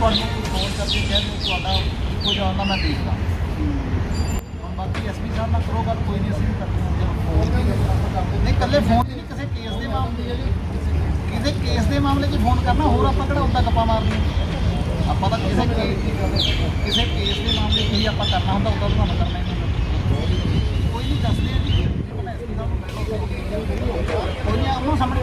ਤੁਹਾਨੂੰ ਫੋਨ ਕਰਕੇ ਕਹਿੰਦੇ ਤੁਹਾਡਾ ਇੱਕੋ ਜਿਹਾ ਮੈਂ ਦੇਖਦਾ ਹੁਣ ਬਾਕੀ ਐਸਪੀ ਸਾਹਿਬ ਨਾਲ ਕਰੋ ਗੱਲ, ਕੋਈ ਨਹੀਂ, ਅਸੀਂ ਵੀ ਕਰਦੇ ਹਾਂ। ਜਦੋਂ ਫੋਨ ਦੀ ਗੱਲ ਕਰਦੇ। ਨਹੀਂ, ਇਕੱਲੇ ਫੋਨ ਤੇ ਨਹੀਂ, ਕਿਸੇ ਕੇਸ ਦੇ ਮਾਮਲੇ ਕਿਸੇ ਕੇਸ ਦੇ ਮਾਮਲੇ 'ਚ ਫੋਨ ਕਰਨਾ, ਹੋਰ ਆਪਾਂ ਕਿਹੜਾ ਹੁੰਦਾ ਗੱਪਾਂ ਮਾਰਦੀਆਂ ਆਪਾਂ ਤਾਂ ਕਿਸੇ ਕੇਸ ਕਿਸੇ ਕੇਸ ਦੇ ਮਾਮਲੇ 'ਚ ਹੀ ਆਪਾਂ ਕਰਨਾ ਹੁੰਦਾ, ਉਦੋਂ ਤੁਹਾਨੂੰ ਕਰਨਾ ਹੀ ਕੋਈ ਨਹੀਂ, ਦੱਸਦੇ ਆ ਜੀ। ਐਸਪੀ ਸਾਹਿਬ ਨੂੰ ਮਿਲ ਕੋਈ ਨਹੀਂ ਆਮੋ ਸਾਹਮਣੇ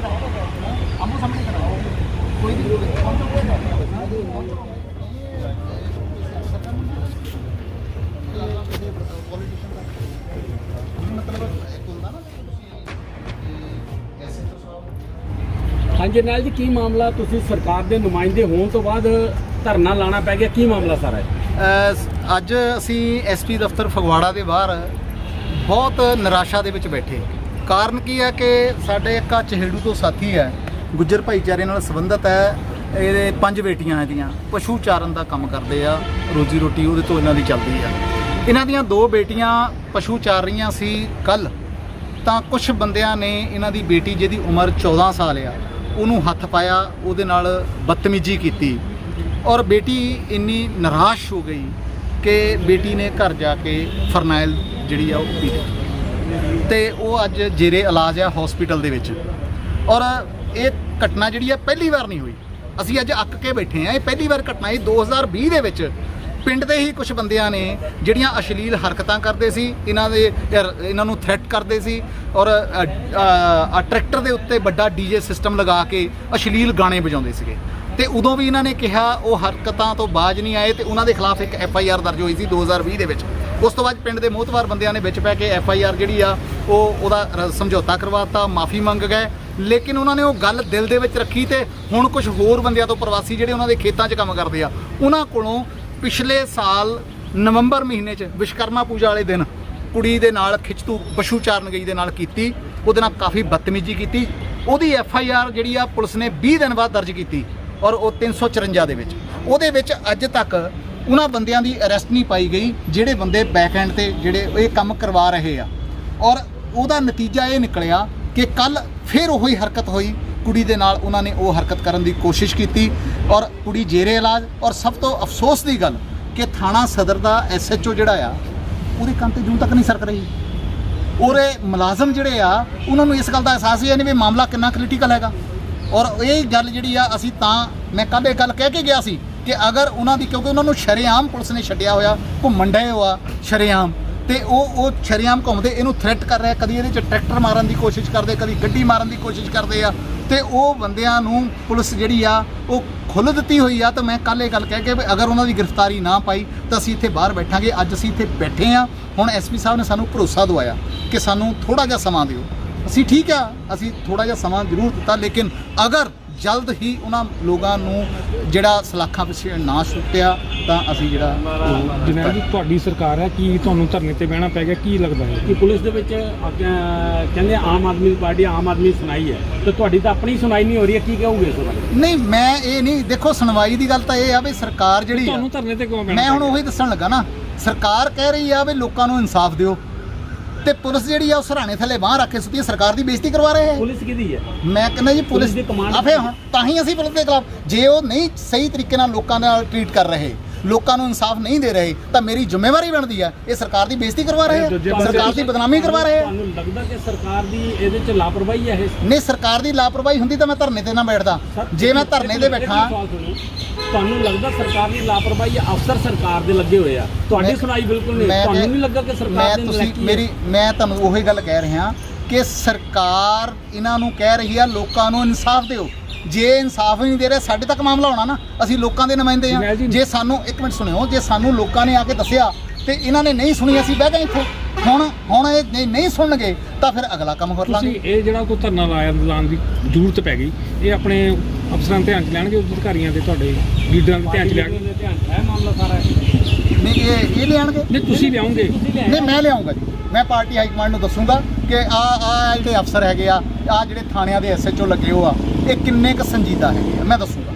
ਹਾਂਜੀ ਨਾਲ ਜੀ, ਕੀ ਮਾਮਲਾ? ਤੁਸੀਂ ਸਰਕਾਰ ਦੇ ਨੁਮਾਇੰਦੇ ਹੋਣ ਤੋਂ ਬਾਅਦ ਧਰਨਾ ਲਾਣਾ ਪੈ ਗਿਆ, ਕੀ ਮਾਮਲਾ ਸਾਰਾ ਹੈ ਅੱਜ ਅਸੀਂ ਐਸਪੀ ਦਫ਼ਤਰ ਫਗਵਾੜਾ ਦੇ ਬਾਹਰ ਬਹੁਤ ਨਿਰਾਸ਼ਾ ਦੇ ਵਿੱਚ ਬੈਠੇ। ਕਾਰਨ ਕੀ ਹੈ ਕਿ ਸਾਡੇ ਇੱਕ ਆਹ ਚਹੇੜੂ ਤੋਂ ਸਾਥੀ ਹੈ, ਗੁੱਜਰ ਭਾਈਚਾਰੇ ਨਾਲ ਸੰਬੰਧਿਤ ਹੈ। ਇਹਦੇ ਪੰਜ ਬੇਟੀਆਂ ਇਹਦੀਆਂ ਪਸ਼ੂ ਚਾਰਨ ਦਾ ਕੰਮ ਕਰਦੇ ਆ, ਰੋਜੀ ਰੋਟੀ ਉਹਦੇ ਤੋਂ ਇਹਨਾਂ ਦੀ ਚੱਲਦੀ ਆ। ਇਹਨਾਂ ਦੀਆਂ ਦੋ ਬੇਟੀਆਂ ਪਸ਼ੂ ਚਾਰ ਰਹੀਆਂ ਸੀ ਕੱਲ ਤਾਂ ਕੁਝ ਬੰਦਿਆਂ ਨੇ ਇਹਨਾਂ ਦੀ ਬੇਟੀ ਜਿਹਦੀ ਉਮਰ 14 ਸਾਲ ਆ ਉਹਨੂੰ ਹੱਥ ਪਾਇਆ, ਉਹਦੇ ਨਾਲ ਬਦਤਮੀਜ਼ੀ ਕੀਤੀ। ਔਰ ਬੇਟੀ ਇੰਨੀ ਨਿਰਾਸ਼ ਹੋ ਗਈ ਕਿ ਬੇਟੀ ਨੇ ਘਰ ਜਾ ਕੇ ਫਰਨਾਇਲ ਜਿਹੜੀ ਆ ਉਹ ਪੀ ਲਈ ਤੇ ਉਹ ਅੱਜ ਜੇਰੇ ਇਲਾਜ ਆ ਹਸਪੀਟਲ ਦੇ ਵਿੱਚ। ਔਰ ਇਹ ਘਟਨਾ ਜਿਹੜੀ ਆ ਪਹਿਲੀ ਵਾਰ ਨਹੀਂ ਹੋਈ। ਅਸੀਂ ਅੱਜ ਅੱਕ ਕੇ ਬੈਠੇ ਆ, ਇਹ ਪਹਿਲੀ ਵਾਰ ਘਟਨਾ ਇਹ 2020 ਦੇ ਵਿੱਚ ਪਿੰਡ ਦੇ ਹੀ ਕੁਝ ਬੰਦਿਆਂ ਨੇ ਜਿਹੜੀਆਂ ਅਸ਼ਲੀਲ ਹਰਕਤਾਂ ਕਰਦੇ ਸੀ, ਇਹਨਾਂ ਦੇ ਇਹਨਾਂ ਨੂੰ ਥ੍ਰੈਟ ਕਰਦੇ ਸੀ ਔਰ ਟਰੈਕਟਰ ਦੇ ਉੱਤੇ ਵੱਡਾ ਡੀਜੇ ਸਿਸਟਮ ਲਗਾ ਕੇ ਅਸ਼ਲੀਲ ਗਾਣੇ ਵਜਾਉਂਦੇ ਸੀਗੇ। ਤੇ ਉਦੋਂ ਵੀ ਇਹਨਾਂ ਨੇ ਕਿਹਾ ਉਹ ਹਰਕਤਾਂ ਤੋਂ ਬਾਜ ਨਹੀਂ ਆਏ ਤੇ ਉਹਨਾਂ ਦੇ ਖਿਲਾਫ ਇੱਕ ਐਫ ਆਈ ਆਰ ਦਰਜ ਹੋਈ ਸੀ 2020 ਦੇ ਵਿੱਚ। ਉਸ ਤੋਂ ਬਾਅਦ ਪਿੰਡ ਦੇ ਮੋਹਤਵਾਰ ਬੰਦਿਆਂ ਨੇ ਵਿੱਚ ਪੈ ਕੇ ਐਫ ਆਈ ਆਰ ਜਿਹੜੀ ਆ, ਉਹ ਉਹਦਾ ਰ- ਸਮਝੌਤਾ ਕਰਵਾਤਾ, ਮਾਫੀ ਮੰਗ ਗਏ। ਲੇਕਿਨ ਉਹਨਾਂ ਨੇ ਉਹ ਗੱਲ ਦਿਲ ਦੇ ਵਿੱਚ ਰੱਖੀ ਤੇ ਹੁਣ ਕੁਝ ਹੋਰ ਬੰਦਿਆਂ ਤੋਂ ਪ੍ਰਵਾਸੀ ਜਿਹੜੇ ਉਹਨਾਂ ਦੇ ਖੇਤਾਂ 'ਚ ਕੰਮ ਕਰਦੇ ਆ, ਉਹਨਾਂ ਕੋਲੋਂ ਪਿਛਲੇ ਸਾਲ ਨਵੰਬਰ ਮਹੀਨੇ 'ਚ ਵਿਸ਼ਕਰਮਾ ਪੂਜਾ ਵਾਲੇ ਦਿਨ ਕੁੜੀ ਦੇ ਨਾਲ ਖਿੱਚਤੂ ਪਸ਼ੂ ਚਾਰਨ ਗਈ ਦੇ ਨਾਲ ਕੀਤੀ, ਉਹਦੇ ਨਾਲ ਕਾਫੀ ਬਦਤਮੀਜ਼ੀ ਕੀਤੀ। ਉਹਦੀ ਐਫ ਆਈ ਆਰ ਜਿਹੜੀ ਆ, ਪੁਲਿਸ ਨੇ 20 ਦਿਨ ਬਾਅਦ ਦਰਜ ਕੀਤੀ ਔਰ ਉਹ 354 ਦੇ ਵਿੱਚ। ਉਹਦੇ ਵਿੱਚ ਅੱਜ ਤੱਕ ਉਹਨਾਂ ਬੰਦਿਆਂ ਦੀ ਅਰੈਸਟ ਨਹੀਂ ਪਾਈ ਗਈ, ਜਿਹੜੇ ਬੰਦੇ ਬੈਕ ਐਂਡ ਤੇ ਜਿਹੜੇ ਇਹ ਕੰਮ ਕਰਵਾ ਰਹੇ ਆ। ਔਰ ਉਹਦਾ ਨਤੀਜਾ ਇਹ ਨਿਕਲਿਆ ਕਿ ਕੱਲ ਫਿਰ ਉਹੀ ਹਰਕਤ ਹੋਈ। ਕੁੜੀ ਦੇ ਨਾਲ ਉਹਨਾਂ ਨੇ ਉਹ ਹਰਕਤ ਕਰਨ ਦੀ ਕੋਸ਼ਿਸ਼ ਕੀਤੀ। ਔਰ ਕੁੜੀ ਜੇਰੇ ਇਲਾਜ, ਔਰ ਸਭ ਤੋਂ ਅਫਸੋਸ ਦੀ ਗੱਲ ਕਿ ਥਾਣਾ ਸਦਰ ਦਾ ਐਸਐਚਓ ਜਿਹੜਾ ਆ, ਉਹਦੇ ਕੰਮ ਤੇ ਜੂੰ ਤੱਕ ਨਹੀਂ ਸਰਕ ਰਹੀ। ਔਰ ਮੁਲਾਜ਼ਮ ਜਿਹੜੇ ਆ, ਉਹਨਾਂ ਨੂੰ ਇਸ ਗੱਲ ਦਾ ਅਹਿਸਾਸ ਹੀ ਹੈ ਨਹੀਂ ਵੀ ਮਾਮਲਾ ਕਿੰਨਾ ਕ੍ਰਿਟੀਕਲ ਹੈਗਾ। ਔਰ ਇਹ ਗੱਲ ਜਿਹੜੀ ਆ, ਅਸੀਂ ਤਾਂ ਮੈਂ ਕੱਲ੍ਹ ਇਹ ਗੱਲ ਕਹਿ ਕੇ ਗਿਆ ਸੀ ਕਿ ਅਗਰ ਉਹਨਾਂ ਦੀ, ਕਿਉਂਕਿ ਉਹਨਾਂ ਨੂੰ ਸ਼ਰੇਆਮ ਪੁਲਿਸ ਨੇ ਛੱਡਿਆ ਹੋਇਆ, ਘੁੰਮਣ ਡਏ ਹੋਆ ਸ਼ਰੇਆਮ। ਤੇ ਉਹ ਉਹ ਸ਼ਰੇਆਮ ਘੁੰਮਦੇ, ਇਹਨੂੰ ਥ੍ਰੈਟ ਕਰ ਰਿਹਾ, ਕਦੀ ਇਹਦੇ ਚ ਟਰੈਕਟਰ ਮਾਰਨ ਦੀ ਕੋਸ਼ਿਸ਼ ਕਰਦੇ, ਕਦੀ ਗੱਡੀ ਮਾਰਨ ਦੀ ਕੋਸ਼ਿਸ਼ ਕਰਦੇ ਆ। ਤੇ ਉਹ ਬੰਦਿਆਂ ਨੂੰ ਪੁਲਿਸ ਜਿਹੜੀ ਆ, ਉਹ ਖੁੱਲ੍ਹ ਦਿੱਤੀ ਹੋਈ ਆ, ਤਾਂ ਮੈਂ ਕੱਲ੍ਹ ਇਹ ਗੱਲ ਕਹਿ ਕੇ ਵੀ ਅਗਰ ਉਹਨਾਂ ਦੀ ਗ੍ਰਿਫਤਾਰੀ ਨਾ ਪਾਈ, ਤਾਂ ਅਸੀਂ ਇੱਥੇ ਬਾਹਰ ਬੈਠਾਂਗੇ, ਅੱਜ ਅਸੀਂ ਇੱਥੇ ਬੈਠੇ ਆ। ਹੁਣ ਐਸਪੀ ਸਾਹਿਬ ਨੇ ਸਾਨੂੰ ਭਰੋਸਾ ਦਵਾਇਆ ਕਿ ਸਾਨੂੰ ਥੋੜਾ ਜਿਹਾ ਸਮਾਂ ਦਿਓ। ਅਸੀਂ ਠੀਕ ਆ, ਅਸੀਂ ਥੋੜਾ ਜਿਹਾ ਸਮਾਂ ਜ਼ਰੂਰ ਦਿੱਤਾ, ਲੇਕਿਨ ਅਗਰ ਜਲਦ ਹੀ ਉਹਨਾਂ ਲੋਕਾਂ ਨੂੰ ਜਿਹੜਾ ਸਲਾਖਾਂ ਪਿੱਛੇ ਨਾ ਛੁੱਟਿਆ ਤਾਂ ਅਸੀਂ ਜਿਹੜਾ ਉਹ ਜਨਾਬ ਜੀ ਤੁਹਾਡੀ ਸਰਕਾਰ ਹੈ ਕੀ ਤੁਹਾਨੂੰ ਧਰਨੇ ਤੇ ਬਹਿਣਾ ਪੈ ਗਿਆ? ਕੀ ਲੱਗਦਾ ਹੈ? ਕਿ ਪੁਲਿਸ ਦੇ ਵਿੱਚ ਅੱਗੇ ਕਹਿੰਦੇ ਆਮ ਆਦਮੀ ਪਾਰਟੀ ਆਮ ਆਦਮੀ ਸੁਣਾਈ ਹੈ। ਤੇ ਤੁਹਾਡੀ ਤਾਂ ਆਪਣੀ ਸੁਣਾਈ ਨਹੀਂ ਹੋ ਰਹੀ ਹੈ ਕੀ ਕਹੋਗੇ ਇਸ ਬਾਰੇ? ਨਹੀਂ ਮੈਂ ਇਹ ਨਹੀਂ ਦੇਖੋ ਸੁਣਵਾਈ ਦੀ ਗੱਲ ਤਾਂ ਇਹ ਆ ਵੀ ਸਰਕਾਰ ਜਿਹੜੀ ਆ। ਤੁਹਾਨੂੰ ਧਰਨੇ ਤੇ ਕਿਉਂ ਬਹਿਣਾ ਮੈਂ ਹੁਣ ਪੈ ਗਿਆ? ਉਹੀ ਦੱਸਣ ਲੱਗਾ ਨਾ ਸਰਕਾਰ ਕਹਿ ਰਹੀ ਆ ਵੀ ਲੋਕਾਂ ਨੂੰ ਇਨਸਾਫ ਦਿਓ। ਤੇ ਪੁਲਿਸ ਜਿਹੜੀ ਆ ਉਹ ਸਰਾਣੇ ਥੱਲੇ ਬਾਹ ਰੱਖ ਕੇ ਸੁੱਤੀ ਹੈ, ਸਰਕਾਰ ਦੀ ਬੇਇੱਜ਼ਤੀ ਕਰਵਾ ਰਹੇ ਹੈ ਪੁਲਿਸ ਕਿਹਦੀ ਹੈ ਮੈਂ ਕਹਿੰਦਾ ਜੀ ਪੁਲਿਸ ਪੁਲਿਸ ਦੀ command ਆ ਫਿਰ ਹੁਣ ਤਾਂ ਹੀ ਅਸੀਂ ਪੁਲਿਸ ਦੇ ਖਿਲਾਫ ਜੇ ਉਹ ਨਹੀਂ ਸਹੀ ਤਰੀਕੇ ਨਾਲ ਲੋਕਾਂ ਨਾਲ ਟਰੀਟ ਕਰ ਰਹੇ ਲੋਕਾਂ ਨੂੰ ਇਨਸਾਫ ਨਹੀਂ ਦੇ ਰਹੇ ਤਾਂ ਮੇਰੀ ਜ਼ਿੰਮੇਵਾਰੀ ਬਣਦੀ ਹੈ ਇਹ ਸਰਕਾਰ ਦੀ ਬੇਇੱਜ਼ਤੀ ਕਰਵਾ ਰਹੇ ਪਾਸੇ ਸਰਕਾਰ ਦੀ ਬਦਨਾਮੀ ਕਰਵਾ ਰਹੇ ਆ? ਤੁਹਾਨੂੰ ਲੱਗਦਾ ਕਿ ਸਰਕਾਰ ਦੀ ਇਹਦੇ ਚ ਲਾਪਰਵਾਹੀ ਹੈ ਇਹ? ਨਹੀਂ ਸਰਕਾਰ ਦੀ ਲਾਪਰਵਾਹੀ ਹੁੰਦੀ ਤਾਂ ਮੈਂ ਧਰਨੇ ਤੇ ਨਾ ਬੈਠਦਾ। ਜੇ ਮੈਂ ਧਰਨੇ ਤੇ ਬੈਠਾ ਤੁਹਾਨੂੰ ਲੱਗਦਾ ਸਰਕਾਰ ਦੀ ਲਾਪਰਵਾਹੀ ਹੈ ਅਫਸਰ ਸਰਕਾਰ ਦੇ ਲੱਗੇ ਹੋਏ ਆ। ਤੁਹਾਡੀ ਸੁਣਾਈ ਬਿਲਕੁਲ ਨਹੀਂ ਤੁਹਾਨੂੰ ਨਹੀਂ ਲੱਗਾ ਕਿ ਸਰਕਾਰ ਦੇ ਤੁਸੀਂ ਹੈ? ਮੇਰੀ ਮੈਂ ਤੁਹਾਨੂੰ ਉਹੀ ਗੱਲ ਕਹਿ ਰਿਹਾ ਕਿ ਸਰਕਾਰ ਇਹਨਾਂ ਨੂੰ ਕਹਿ ਰਹੀ ਆ ਲੋਕਾਂ ਨੂੰ ਇਨਸਾਫ ਦਿਓ। ਜੇ ਇਨਸਾਫ ਨਹੀਂ ਦੇ ਰਹੇ ਸਾਡੇ ਤੱਕ ਮਾਮਲਾ ਹੋਣਾ ਨਾ ਅਸੀਂ ਲੋਕਾਂ ਦੇ ਨੁਮਾਇੰਦੇ ਆ ਜੀ- ਸਾਨੂੰ ਇੱਕ ਮਿੰਟ ਸੁਣਿਓ ਜੇ ਸਾਨੂੰ ਲੋਕਾਂ ਨੇ ਆ ਕੇ ਦੱਸਿਆ ਤੇ ਇਹਨਾਂ ਨੇ ਨਹੀਂ ਸੁਣੀ ਅਸੀਂ ਬਹਿ ਗਏ ਇੱਥੇ। ਹੁਣ ਹੁਣ ਇਹ ਜੇ ਨਹੀਂ ਸੁਣਨਗੇ ਤਾਂ ਫਿਰ ਅਗਲਾ ਕੰਮ ਕਰ ਤੁਸੀਂ ਲਾਂਗੇ ਇਹ ਜਿਹੜਾ ਕੋਈ ਧਰਨਾ ਲਾਇਆ ਲਾਉਣ ਦੀ ਜ਼ਰੂਰਤ ਪੈ ਗਈ ਇਹ ਆਪਣੇ ਅਫਸਰਾਂ ਦੇ ਧਿਆਨ ਚ ਲੈਣਗੇ ਅਧਿਕਾਰੀਆਂ ਦੇ ਤੁਹਾਡੇ ਲੀਡਰਾਂ ਦੇ ਧਿਆਨ ਚ ਲਿਆਣਗੇ ਦੇ ਧਿਆਨ ਹੈ ਮਾਮਲਾ ਸਾਰਾ ਨਹੀਂ ਇਹ ਇਹ ਲਿਆਣਗੇ। ਨਹੀਂ ਤੁਸੀਂ ਲਿਆਉਂਗੇ ਨਹੀਂ ਮੈਂ ਲਿਆਉਂਗਾ ਜੀ। ਮੈਂ ਪਾਰਟੀ ਹਾਈ ਕਮਾਂਡ ਨੂੰ ਦੱਸੂਗਾ ਕਿ ਆ ਆ ਜਿਹੜੇ ਅਫਸਰ ਹੈਗੇ ਆ ਆ ਜਿਹੜੇ ਥਾਣਿਆਂ ਦੇ ਐਸਐਚਓ ਲੱਗੇ ਹੋ ਆ, ਇਹ ਕਿੰਨੇ ਕੁ ਸੰਜੀਦਾ ਹੈਗੇ ਆ? ਮੈਂ ਦੱਸੂਗਾ।